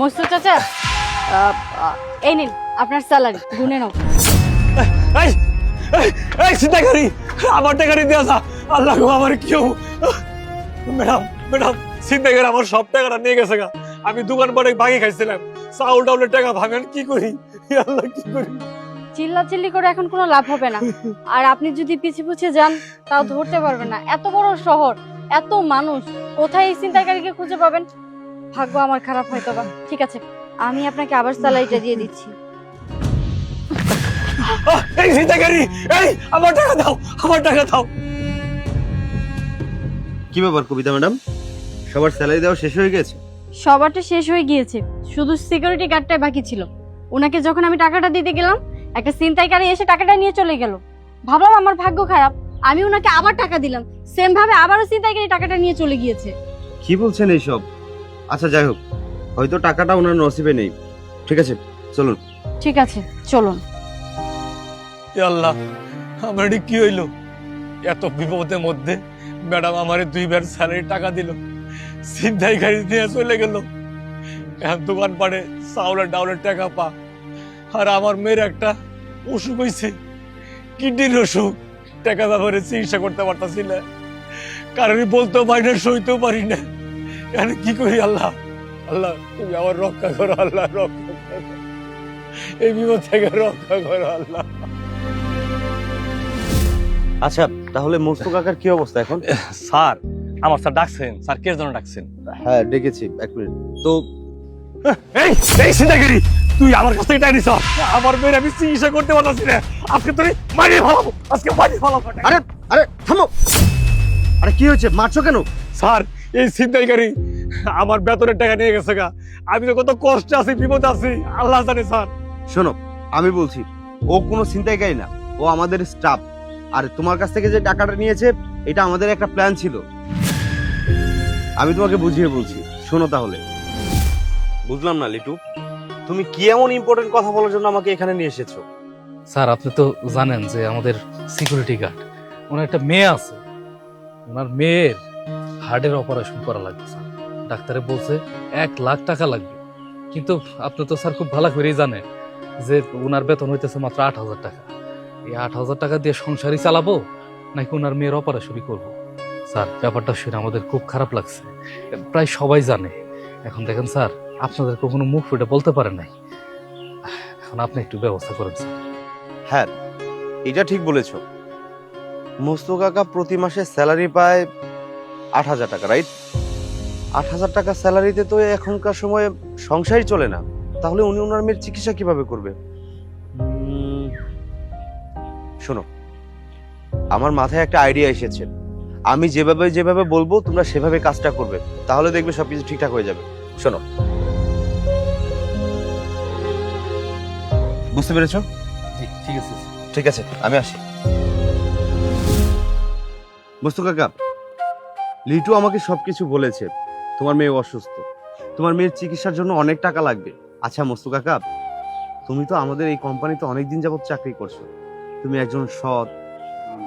মস্তু চাচা এই নিন আপনার স্যালারি গুনে নাও। এই এই চিন্তাকারী আমার টাকারি দিয়ে আসা আল্লাহ গো আমার কেউ ম্যাডাম ম্যাডাম চিন্তাকারী আমার সব টাকাটা নিয়ে গেছে গা। আমি দোকান পরে ভাঙে খাইছিলাম চাউল ডাউলের টাকা ভাঙেন কি করি? আল্লাহ কি করি? চিল্লা চিল্লি করে এখন কোনো লাভ হবে না। আর আপনি যদি পিছে পিছে যান তাও ধরতে পারবেন না। এত বড় শহর এত মানুষ কোথায় এই চিন্তাকারীকে খুঁজে পাবেন? ভাগ্য আমার খারাপ হয়তো বা ঠিক আছে আমি আপনাকে আবার স্যালারিটা দিয়ে দিচ্ছি। এই এই আমার টাকা দাও আমার টাকা দাও। কি ব্যাপার কবিতা ম্যাডাম? সবার স্যালারি দেওয়া শেষ হয়ে গেছে? সবারটা শেষ হয়ে গিয়েছে শুধু সিকিউরিটি গার্ডটাই বাকি ছিল। ওনাকে যখন আমি টাকাটা দিতে গেলাম একটা ছিনতাইকারী এসে টাকাটা নিয়ে চলে গেল। ভাবলাম আমার ভাগ্য খারাপ আমি ওনাকে আবার টাকা দিলাম। সেম ভাবে আবারও ছিনতাইকারী টাকাটা নিয়ে চলে গিয়েছে। কি বলছেন এইসব? আচ্ছা যাই হোক। হয়তো টাকাটা ওনার নসিবে নেই। ঠিক আছে চলুন। ঠিক আছে চলুন। হে আল্লাহ আমার এটি কি হইল? এত বিপদের মধ্যে ম্যাডাম আমারে দুইবার স্যালারি টাকা দিল। চিন্তাই গাড়ি নিয়ে চলে গেল। এখন দোকান পাড়ে চাউলের ডাউলের টাকা পা। আর আমার মেয়ের একটা অসুখ হয়েছে কিডনির অসুখ। টাকা ব্যবহারে চিকিৎসা করতে পারতাছি না। কারণ বলতেও পারি না সইতেও পারি না। কি করি আল্লাহ? আল্লাহ তুমি আমার রক্ষা করো আল্লাহ রক্ষা করো। এই বিপদ থেকে রক্ষা করো আল্লাহ। আচ্ছা তাহলে মস্তু কাকার কি অবস্থা এখন? স্যার আমার স্যার ডাকছেন। স্যার কে জন্য ডাকছেন? হ্যাঁ ডেকেছি এক মিনিট। তো এই এই সিন্দাগিরি তুই আমার কাছ থেকে টাকা নিছ আমার মেয়ের আমি চিকিৎসা করতে পারছি না। আজকে তুই মারিয়ে ফেলাবো আজকে মারিয়ে ফেলাবো। আরে আরে থামো। আরে কি হয়েছে? মারছো কেন? স্যার এই ছিনতাইকারী আমার বেতনের টাকা নিয়ে গেছে গা। আমি তো কত কষ্টে আছি বিপদ আছি। আল্লাহ জানে স্যার। শোনো আমি বলছি ও কোনো ছিনতাইকারী না। ও আমাদের স্টাফ আর তোমার কাছ থেকে যে টাকাটা নিয়েছে এটা আমাদের একটা প্ল্যান ছিল। আমি তোমাকে বুঝিয়ে বলছি শোনো তাহলে। বুঝলাম না লিটু। তুমি কি এমন ইম্পর্টেন্ট কথা বলার জন্য আমাকে এখানে নিয়ে এসেছ? স্যার আপনি তো জানেন যে আমাদের সিকিউরিটি গার্ড ওনার একটা মেয়ে আছে। ওনার মেয়ের হার্টের অপারেশন করা লাগবে স্যার ডাক্তারে বলছে, এক লাখ টাকা লাগবে। কিন্তু আপনি তো স্যার খুব ভালো করেই জানেন যে ওনার বেতন হইতেছে মাত্র আট হাজার টাকা। এই আট হাজার টাকা দিয়ে সংসারই চালাবো নাকি ওনার মেয়ের অপারেশনই করব? স্যার, ব্যাপারটা শুনে আমাদের খুব খারাপ লাগছে। প্রায় সবাই জানে। এখন দেখেন স্যার, আপনাদের কখনো মুখ ফুটে বলতে পারেন নাই। এখন আপনি একটু ব্যবস্থা করেন, স্যার। হ্যাঁ এটা ঠিক বলেছ। মস্তু কাকা প্রতি মাসে স্যালারি পায় আট হাজার টাকা রাইট আট হাজার টাকা স্যালারিতে তো এখনকার সময়ে সংসারই চলে না। তাহলে উনি ওনার মেয়ের চিকিৎসা কীভাবে করবে? শোনো আমার মাথায় একটা আইডিয়া এসেছে। আমি যেভাবে যেভাবে বলব তোমরা সেভাবে কাজটা করবে। তাহলে দেখবে সবকিছু ঠিকঠাক হয়ে যাবে। শোনো। বুঝতে পেরেছ? ঠিক আছে ঠিক আছে আমি আসি। বস্তু কাকা লিটু আমাকে সব কিছু বলেছে। তোমার মেয়ে অসুস্থ। তোমার মেয়ের চিকিৎসার জন্য অনেক টাকা লাগবে। আচ্ছা মস্তু কাকা, তুমি তো আমাদের এই কোম্পানিতে অনেকদিন যাবত চাকরি করছ। তুমি একজন সৎ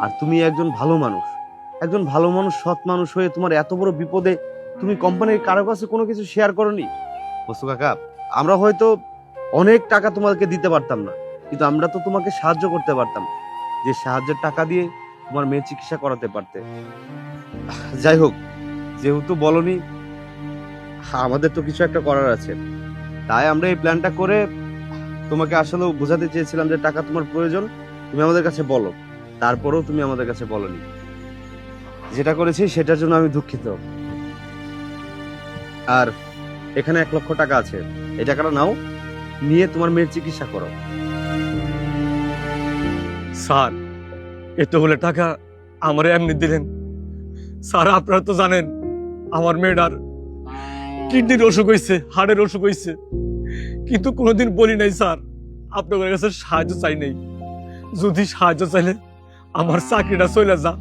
আর তুমি একজন ভালো মানুষ। একজন ভালো মানুষ, সৎ মানুষ হয়ে তোমার এত বড় বিপদে তুমি কোম্পানির কারও কাছে কোনো কিছু শেয়ার করনি? বস্তু কাকা, আমরা হয়তো অনেক টাকা তোমাকে দিতে পারতাম না, কিন্তু আমরা তো তোমাকে সাহায্য করতে পারতাম। যে সাহায্যের টাকা দিয়ে তোমার মেয়ে চিকিৎসা করাতে পারতে। যাই হোক যেহেতু বলনি, আমাদের তো কিছু একটা করার আছে। তাই আমরা এই প্ল্যানটা করে তোমাকে আসলে বোঝাতে চেয়েছিলাম যে টাকা তোমার প্রয়োজন, তুমি আমাদের কাছে বলো। তারপরেও তুমি আমাদের কাছে বলনি। যেটা করেছি সেটার জন্য আমি দুঃখিত। আর এখানে এক লক্ষ টাকা আছে। এই টাকাটা নাও, নিয়ে তোমার মেয়ের চিকিৎসা করো। স্যার এত হলে টাকা আমার এমনি দিলেন। স্যার, আপনারা তো জানেন, আমার মেয়েটার কিডনির অসুখ হয়েছে, হাড়ের অসুখ হয়েছে। কিন্তু কোনোদিন বলি নাই, স্যার, আপনাদের কাছে সাহায্য চাই নাই। যদি সাহায্য চাইলে আমার চাকরিটা চলে যা।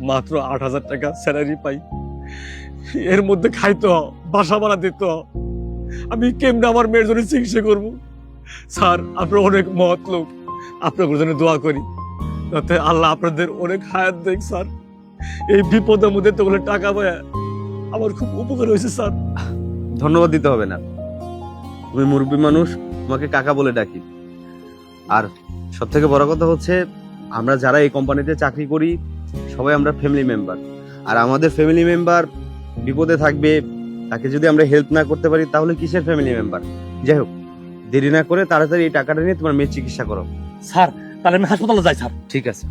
মাত্র আট হাজার টাকা স্যালারি পাই। এর মধ্যে খাইতো বাসা ভাড়া দিত আমি কেমনে আমার মেয়ের জন্য চিকিৎসা করব? স্যার, আপনার অনেক মহৎ লোক। আপনাদের জন্য দোয়া করি। যাতে আল্লাহ আপনাদের অনেক হায়াত দেখ স্যার। এই বিপদের মধ্যে তো টাকা পায় আমার খুব উপকার হয়েছে স্যার। ধন্যবাদ দিতে হবে না। তুমি মুরব্বী মানুষ তোমাকে কাকা বলে ডাকি। আর সব থেকে বড় কথা হচ্ছে আমরা যারা এই কোম্পানিতে চাকরি করি সবাই আমরা ফ্যামিলি মেম্বার আর আমাদের ফ্যামিলি মেম্বার বিপদে থাকবে তাকে যদি আমরা হেল্প না করতে পারি তাহলে কিসের ফ্যামিলি মেম্বার যাই হোক দেরি না করে তাড়াতাড়ি এই টাকাটা নিয়ে তোমার মেয়ের চিকিৎসা করো। স্যার তাহলে আমি হাসপাতালে যাই স্যার। ঠিক আছে।